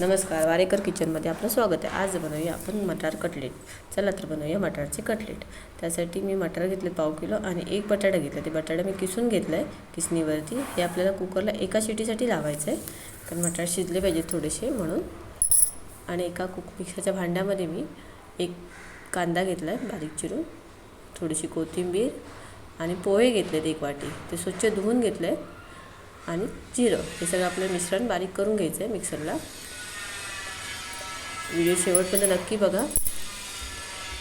नमस्कार वारेकर किचनमध्ये आपलं स्वागत आहे. आज बनवूया आपण मटार कटलेट. चला तर बनवूया मटारचे कटलेट. त्यासाठी मी मटार घेतले पाव किलो आणि एक बटाटा घेतला. ते बटाटा मी किसून घेतलं आहे किसणीवरती. हे आपल्याला कुकरला एका शिटीसाठी लावायचं आहे कारण मटार शिजले पाहिजे थोडेसे म्हणून. आणि एका कुक मिक्सरच्या भांड्यामध्ये मी एक कांदा घेतला आहे बारीक चिरून. थोडीशी कोथिंबीर आणि पोहे घेतलेत एक वाटी. ते स्वच्छ धुवून घेतले आहे आणि जिरं. हे सगळं आपलं मिश्रण बारीक करून घ्यायचं आहे मिक्सरला. व्हिडिओ शेवटपर्यंत नक्की बघा.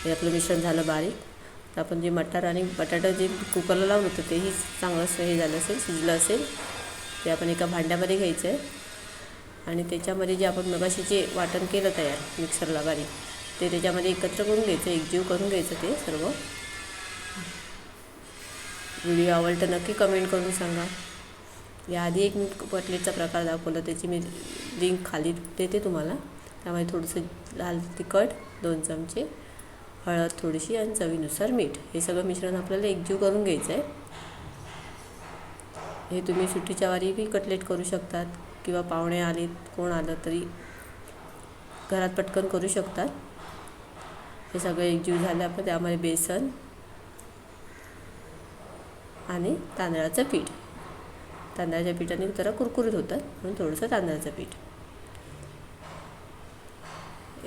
हे आपलं मिश्रण झालं बारीक. तर आपण जे मटार आणि बटाटा जे कुकरला लावून होतं तेही चांगलं हे झालं असेल शिजलं असेल. ते आपण एका भांड्यामध्ये घ्यायचं आहे आणि त्याच्यामध्ये जे आपण मगाशी जे वाटण केलं तयार मिक्सरला बारीक ते त्याच्यामध्ये एकत्र करून घ्यायचं एकजीव करून घ्यायचं ते सर्व. व्हिडिओ आवडतं नक्की कमेंट करून सांगा. याआधी एक मी कटलेटचा प्रकार दाखवला त्याची मी लिंक खाली देते तुम्हाला. त्यामध्ये थोडंसं लाल तिखट दोन चमचे हळद थोडीशी आणि चवीनुसार मीठ. हे सगळं मिश्रण आपल्याला एकजीव करून घ्यायचं आहे. हे तुम्ही सुट्टीच्या वारीही कटलेट करू शकतात किंवा पाहुणे आले कोण आलं तरी घरात पटकन करू शकतात. हे सगळं एकजीव झालं आपण त्यामध्ये बेसन आणि तांदळाचं पीठ. तांदळाच्या पिठाने जरा कुरकुरीत होतात म्हणून थोडंसं तांदळाचं पीठ.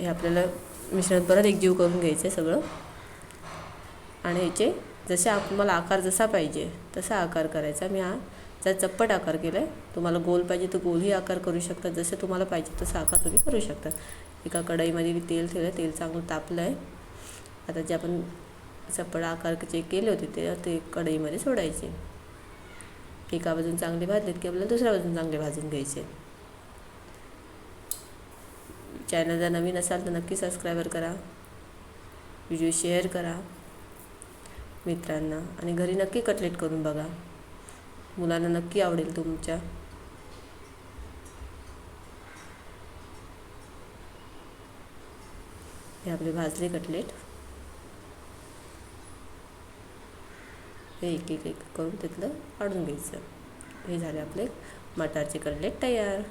हे आपल्याला मिश्रण परत एकजीव करून घ्यायचं आहे सगळं. आणि याचे जसे तुम्हाला आकार जसा पाहिजे तसा आकार करायचा. मी हा जर चप्पट आकार केला आहे तुम्हाला गोल पाहिजे तर गोलही आकार करू शकता. जसं तुम्हाला पाहिजे तसा आकार तुम्ही करू शकता. एका कढईमध्ये मी तेल ठेवलं तेल चांगलं तापलं आहे आता जे आपण चप्पड आकार जे केले होते ते ते कढईमध्ये सोडायचे. एका बाजून चांगले भाजलेत की आपल्याला दुसऱ्या बाजून चांगले भाजून घ्यायचे. चॅनल जर नवीन असाल तर नक्की सबस्क्रायबर करा. व्हिडिओ शेअर करा. मित्रांना आणि घरी नक्की कटलेट करून बघा. मुलांना नक्की आवडेल तुमच्या. हे आपले भाजले कटलेट. हे एक एक एक करून त्यातलं काढून घ्यायचं. हे झाले आपले मटारचे कटलेट तयार.